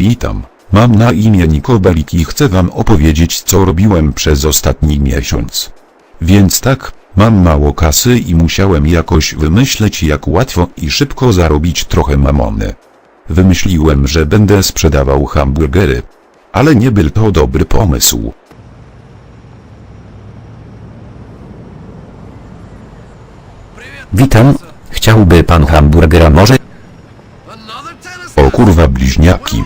Witam. Mam na imię Nikobelik i chcę wam opowiedzieć co robiłem przez ostatni miesiąc. Więc tak, mam mało kasy i musiałem jakoś wymyśleć jak łatwo i szybko zarobić trochę mamony. Wymyśliłem, że będę sprzedawał hamburgery. Ale nie był to dobry pomysł. Witam. Chciałby pan hamburgera może? O kurwa bliźniaki.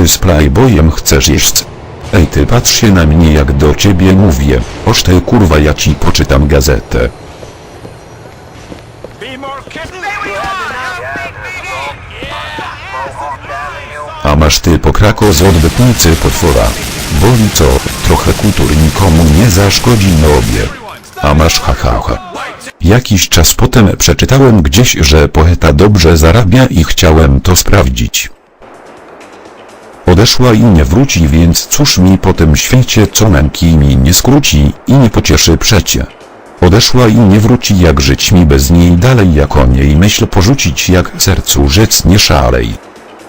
Ty z playboyem chcesz jeść? Ej ty patrz się na mnie jak do ciebie mówię. Oż ty kurwa ja ci poczytam gazetę. A masz ty pokrako z odbytnicy potwora. Boli co, trochę kultury nikomu nie zaszkodzi no obie. A masz ha ha ha. Jakiś czas potem przeczytałem gdzieś, że poeta dobrze zarabia i chciałem to sprawdzić. Odeszła i nie wróci, więc cóż mi po tym świecie co męki mi nie skróci i nie pocieszy przecie. Odeszła i nie wróci jak żyć mi bez niej dalej jak o niej myśl porzucić jak sercu rzec nie szalej.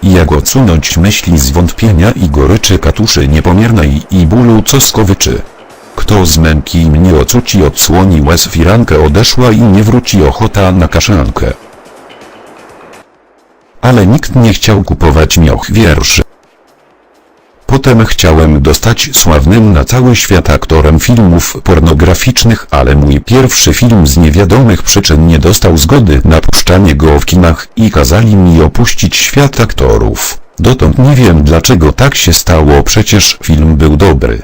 I jak odsunąć myśli zwątpienia i goryczy katuszy niepomiernej i bólu co skowyczy. Kto z męki mnie ocuci odsłoni łez firankę odeszła i nie wróci ochota na kaszankę. Ale nikt nie chciał kupować mioch wierszy. Potem chciałem dostać sławnym na cały świat aktorem filmów pornograficznych, ale mój pierwszy film z niewiadomych przyczyn nie dostał zgody na puszczanie go w kinach i kazali mi opuścić świat aktorów. Dotąd nie wiem dlaczego tak się stało, przecież film był dobry.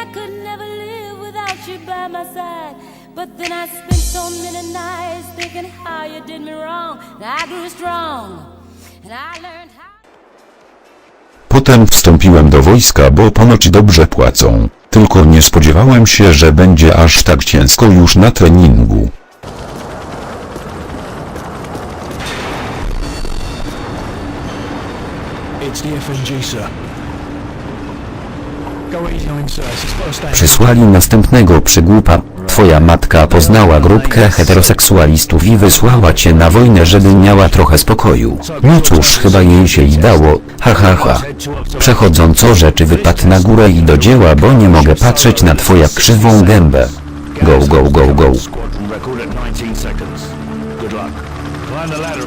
I could never live without you by my side. But then I spent so many nights thinking how you did me wrong. And I grew strong, and I learned how. Potem wstąpiłem do wojska, bo ponoć dobrze płacą. Tylko nie spodziewałem się, że będzie aż tak ciężko już na treningu. Przysłali następnego przygłupa. Twoja matka poznała grupkę heteroseksualistów i wysłała cię na wojnę, żeby miała trochę spokoju. No cóż, chyba jej się i dało. Ha ha ha. Przechodząco rzeczy wypadł na górę i do dzieła, bo nie mogę patrzeć na twoja krzywą gębę. Go go go go. Squadron record at 19 seconds. Good luck. Climb the ladder.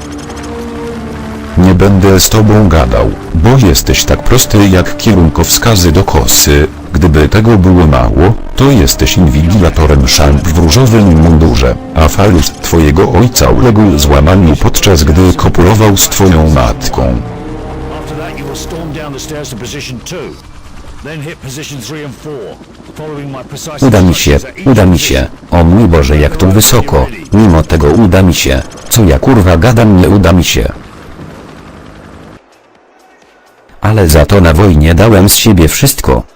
Nie będę z tobą gadał, bo jesteś tak prosty jak kierunkowskazy do kosy. Gdyby tego było mało, to jesteś inwigilatorem szamp w różowym mundurze, a falus twojego ojca uległ złamaniu podczas gdy kopulował z twoją matką. After that, you will storm down the stairs to position 2. Then hit position 3 and 4. Following my precise Uda mi się, uda mi się. O mój Boże, jak tu wysoko. Mimo tego uda mi się. Co ja kurwa gadam, nie uda mi się. Ale za to na wojnie dałem z siebie wszystko.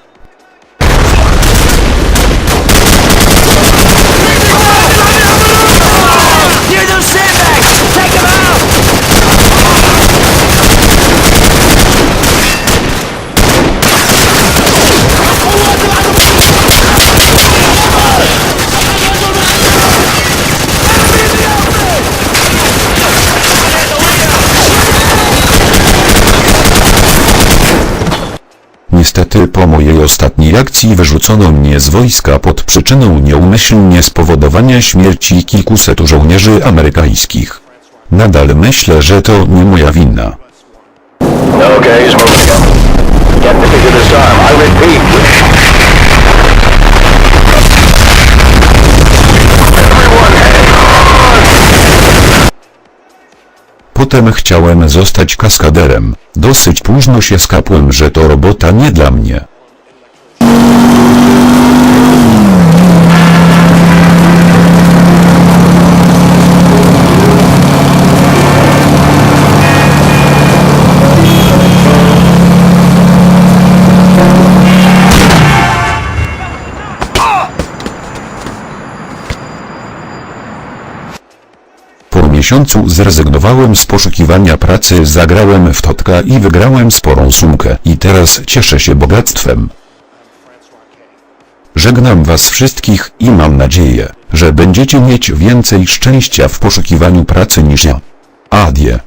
Niestety po mojej ostatniej akcji wyrzucono mnie z wojska pod przyczyną nieumyślnie spowodowania śmierci kilkusetu żołnierzy amerykańskich. Nadal myślę, że to nie moja wina. Okay, Potem chciałem zostać kaskaderem. Dosyć późno się skapłem, że to robota nie dla mnie. Miesiącu zrezygnowałem z poszukiwania pracy, zagrałem w totka i wygrałem sporą sumkę i teraz cieszę się bogactwem. Żegnam was wszystkich i mam nadzieję, że będziecie mieć więcej szczęścia w poszukiwaniu pracy niż ja. Adie.